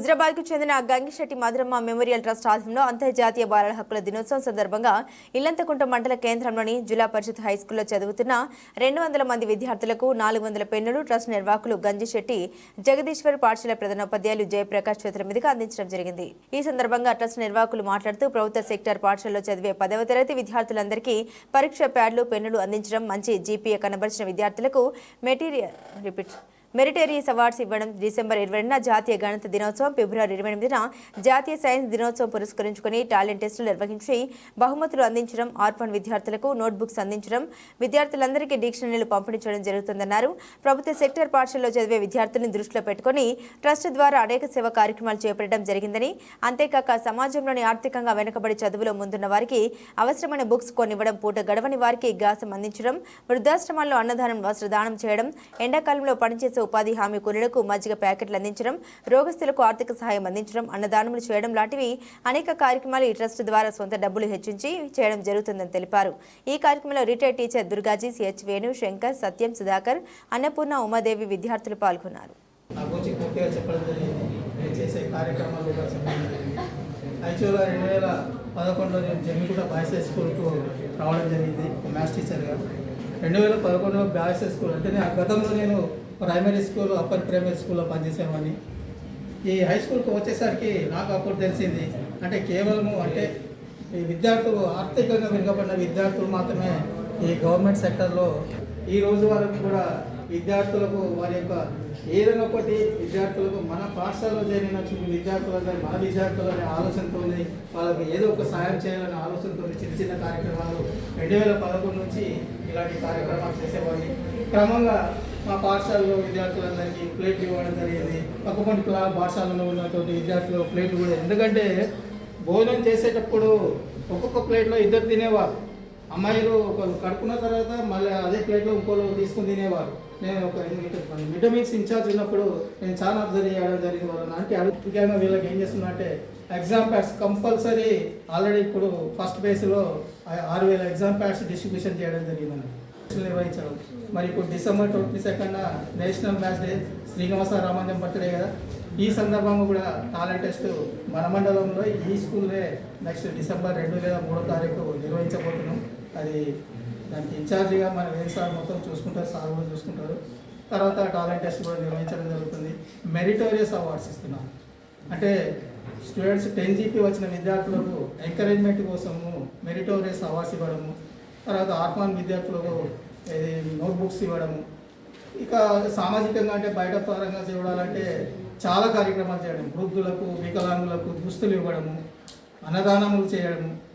హుజరాబాద్కు చెందిన Gangisetty Madhuramma memorial trust ఆధ్వర్యంలో అంతర్జాతీయ బాలల హక్కుల దినోత్సవం సందర్భంగా ఇల్లంతకుంట మండల కేంద్రంలోని జిల్లా పరిషత్ హైస్కూల్లో చదువుతున్న రెండు వందల మంది విద్యార్థులకు నాలుగు వందల పెన్నులు ట్రస్ట్ నిర్వాహకులు గంజిశెట్టి జగదీశ్వర్ పాఠశాల ప్రధానోపాధ్యాయులు జయప్రకాష్ చేతుల మీదుగా అందించడం జరిగింది. ఈ సందర్భంగా ట్రస్ట్ నిర్వాహకులు మాట్లాడుతూ ప్రభుత్వ సెక్టార్ పాఠశాలలో చదివే పదవ తరగతి విద్యార్థులందరికీ పరీక్ష ప్యాడ్లు పెన్నులు అందించడం మంచి జీపీఏ కనబరిచిన విద్యార్థులకు మెటీరియల్ రిపీట్ మెరిటేరియస్ అవార్డ్స్ ఇవ్వడం డిసెంబర్ ఇరవై రెండున జాతీయ గణిత దినోత్సవం ఫిబ్రవరి ఇరవై ఎనిమిదిన జాతీయ సైన్స్ దినోత్సవం పురస్కరించుకుని టాలెంట్ టెస్టులు నిర్వహించి బహుమతులు అందించడం ఆర్ఫన్ విద్యార్థులకు నోట్బుక్స్ అందించడం విద్యార్థులందరికీ డిక్షనరీలు పంపిణీ చేయడం జరుగుతుందన్నారు. ప్రభుత్వ సెక్టర్ పాఠశాలలో చదివే విద్యార్థులను దృష్టిలో పెట్టుకుని ట్రస్ట్ ద్వారా అనేక సేవా కార్యక్రమాలు చేపట్టడం జరిగిందని అంతేకాక సమాజంలోని ఆర్థికంగా వెనుకబడి చదువులో ముందున్న వారికి అవసరమైన బుక్స్ కొనివ్వడం పూట గడవని వారికి గాసం అందించడం వృద్ధాశ్రమాల్లో అన్నదానం వస్త్రదానం చేయడం ఎండాకాలంలో పనిచేసే ఉపాధి హామీ కూలీలకు మజ్జిగ ప్యాకెట్లు అందించడం రోగస్తులకు ఆర్థిక సహాయం అందించడం అన్నదానములు చేయడం లాంటివి అనేక కార్యక్రమాలు ఈ ట్రస్ట్ ద్వారా సొంత డబ్బులు హెచ్చించి చేయడం జరుగుతుందని తెలిపారు. ఈ కార్యక్రమంలో retired teacher Durgaji CH Venu Shankar Satyam Sudhakar Annapurna Umadevi విద్యార్థులు పాల్గొన్నారు. చేసే కార్యక్రమాలు యాక్చువల్గా రెండు వేల పదకొండులో నేను జమ్మిగూడ బాయ్స్ హై స్కూల్కు రావడం జరిగింది. మ్యాథ్స్ టీచర్గా. రెండు వేల పదకొండులో బ్యాచ్ స్కూల్ అంటే నేను గతంలో నేను ప్రైమరీ స్కూల్ అప్పర్ ప్రైమరీ స్కూల్లో పనిచేసేవాడిని. ఈ హై స్కూల్కి వచ్చేసరికి నాకు అప్పుడు తెలిసింది అంటే కేవలము అంటే ఈ విద్యార్థులు ఆర్థికంగా వెనుకబడిన విద్యార్థులు మాత్రమే ఈ గవర్నమెంట్ సెక్టర్లో ఈ రోజు వరకు కూడా విద్యార్థులకు వారి యొక్క ఏదైనా ఒకటి విద్యార్థులకు మన పాఠశాలలో చేరిన విద్యార్థులందరూ మన విద్యార్థులు ఆలోచనతో వాళ్ళకి ఏదో ఒక సాయం చేయాలనే ఆలోచనతో చిన్న చిన్న కార్యక్రమాలు రెండు వేల పదకొండు నుంచి ఇలాంటి కార్యక్రమాలు చేసేవాడిని. క్రమంగా మా పాఠశాలలో విద్యార్థులందరికీ ప్లేట్లు ఇవ్వడం జరిగింది. పక్కపంటి క్లా పాఠశాలలో ఉన్నటువంటి విద్యార్థులు ప్లేట్లు కూడా ఎందుకంటే భోజనం చేసేటప్పుడు ఒక్కొక్క ప్లేట్లో ఇద్దరు తినేవారు. అమ్మాయిలు ఒకరు కడుక్కున్న తర్వాత మళ్ళీ అదే ప్లేట్లో ఇంకోళ్ళు తీసుకుని తినేవారు. నేను ఒక విటమిన్స్ ఇన్ఛార్జ్ ఉన్నప్పుడు నేను చాలా అబ్జర్వ్ చేయడం జరిగింది. వాళ్ళని అంటే ముఖ్యంగా వీళ్ళకి ఏం చేస్తున్నట్టే ఎగ్జామ్ ప్యాడ్స్ కంపల్సరీ ఆల్రెడీ ఇప్పుడు ఫస్ట్ బేస్లో ఆరు వేల ఎగ్జామ్ ప్యాడ్స్ డిస్ట్రిబ్యూషన్ చేయడం జరిగిందని నిర్వహించడం. మరి ఇప్పుడు December twenty second national math day Srinivasa Ramanujan birthday కదా. ఈ సందర్భంగా కూడా టాలెంట్ టెస్ట్ మన మండలంలో ఈ స్కూల్లే నెక్స్ట్ డిసెంబర్ రెండు లేదా మూడో తారీఖు నిర్వహించబోతున్నాం. అది దానికి ఇన్ఛార్జిగా మన వేరే సార్ మొత్తం చూసుకుంటారు సార్ కూడా చూసుకుంటారు. తర్వాత టాలెంట్ టెస్ట్ కూడా నిర్వహించడం జరుగుతుంది. మెరిటోరియస్ అవార్డ్స్ ఇస్తున్నాం. అంటే స్టూడెంట్స్ టెన్ జీపీ వచ్చిన విద్యార్థులకు ఎంకరేజ్మెంట్ కోసము మెరిటోరియస్ అవార్డ్స్ ఇవ్వడము తర్వాత ఆర్ఫాన్ విద్యార్థులకు ఇది నోట్బుక్స్ ఇవ్వడము. ఇక సామాజికంగా అంటే బయట పరంగా చూడాలంటే చాలా కార్యక్రమాలు చేయడం. వృద్ధులకు వికలాంగులకు దుస్తులు ఇవ్వడము అన్నదానములు చేయడము.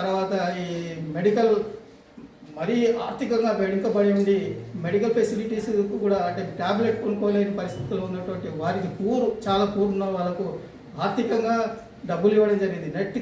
తర్వాత ఈ మెడికల్ మరీ ఆర్థికంగా వెనుకబడి ఉండి మెడికల్ ఫెసిలిటీస్ కూడా అంటే ట్యాబ్లెట్ కొనుక్కోలేని పరిస్థితుల్లో ఉన్నటువంటి వారికి పూర్ చాలా పూర్ ఉన్న వాళ్ళకు ఆర్థికంగా డబ్బులు ఇవ్వడం జరిగింది. నెట్